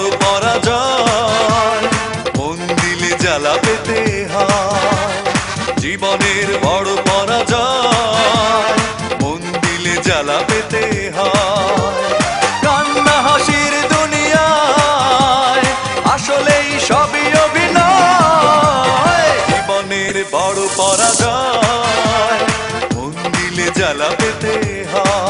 বড় পরাজয়। মন দিলে জ্বালা পেতে হয়। জীবনের বড় পরাজয়। মন দিলে জ্বালা পেতে হয়। কান্না হাসির দুনিয়ায় আসলেই সবই অভিনয়। জীবনের বড় পরাজয়। মন দিলে জ্বালা পেতে হয়।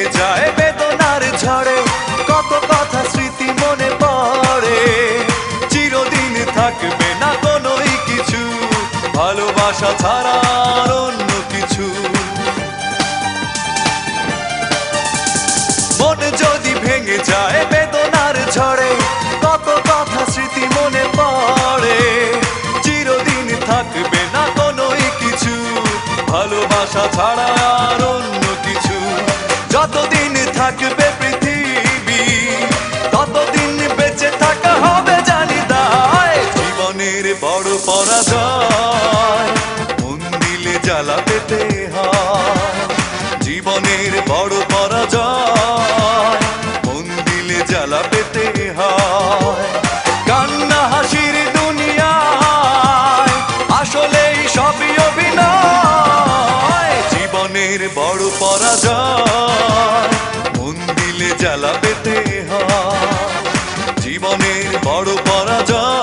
ভেঙে যায়। বেদনার ঝড়ে কত কথা স্মৃতি মনে পড়ে। চিরদিন থাকবে না কোনোই কিছু, ভালোবাসা ছাড়া অন্য কিছু। মন যদি ভেঙে যায় বেদনার ঝড়ে কত কথা স্মৃতি মনে পড়ে। চিরদিন থাকবে না কোনোই কিছু, ভালোবাসা ছাড়া অন্য থাকবে পৃথিবী। ততদিন বেঁচে থাকা হবে জানি তাই জীবনের বড় পরাজয়, মন দিলে জ্বালা পেতে হয়। জীবনের বড় পরাজয়, মন দিলে জ্বালা পেতে হয়। কান্না হাসির দুনিয়ায়, আসলেই সবই অভিনয়। জীবনের বড় পরাজয় জ্বালা পেতে হয়। জীবনের বড় পরাজয়